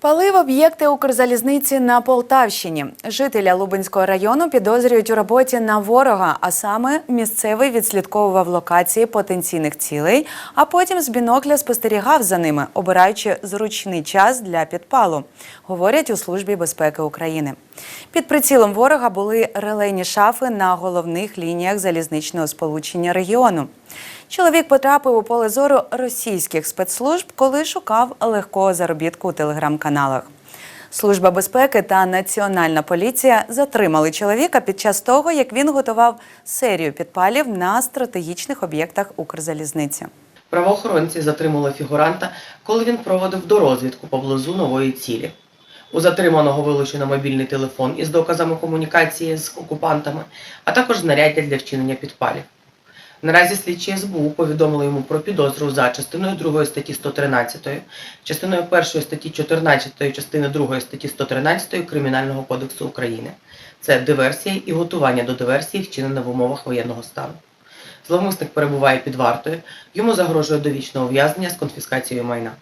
Палив об'єкти Укрзалізниці на Полтавщині. Жителя Лубенського району підозрюють у роботі на ворога, а саме місцевий відслідковував локації потенційних цілей, а потім з бінокля спостерігав за ними, обираючи зручний час для підпалу, говорять у Службі безпеки України. Під прицілом ворога були релейні шафи на головних лініях залізничного сполучення регіону. Чоловік потрапив у поле зору російських спецслужб, коли шукав легкого заробітку у телеграм-каналах. Служба безпеки та Національна поліція затримали чоловіка під час того, як він готував серію підпалів на стратегічних об'єктах Укрзалізниці. Правоохоронці затримали фігуранта, коли він проводив дорозвідку поблизу нової цілі. У затриманого вилучено мобільний телефон із доказами комунікації з окупантами, а також знаряддя для вчинення підпалів. Наразі слідчі СБУ повідомили йому про підозру за частиною 2 статті 113, частиною 1 статті 14, частини 2 статті 113 Кримінального кодексу України. Це диверсія і готування до диверсії, вчинене в умовах воєнного стану. Зловмисник перебуває під вартою, йому загрожує довічне ув'язнення з конфіскацією майна.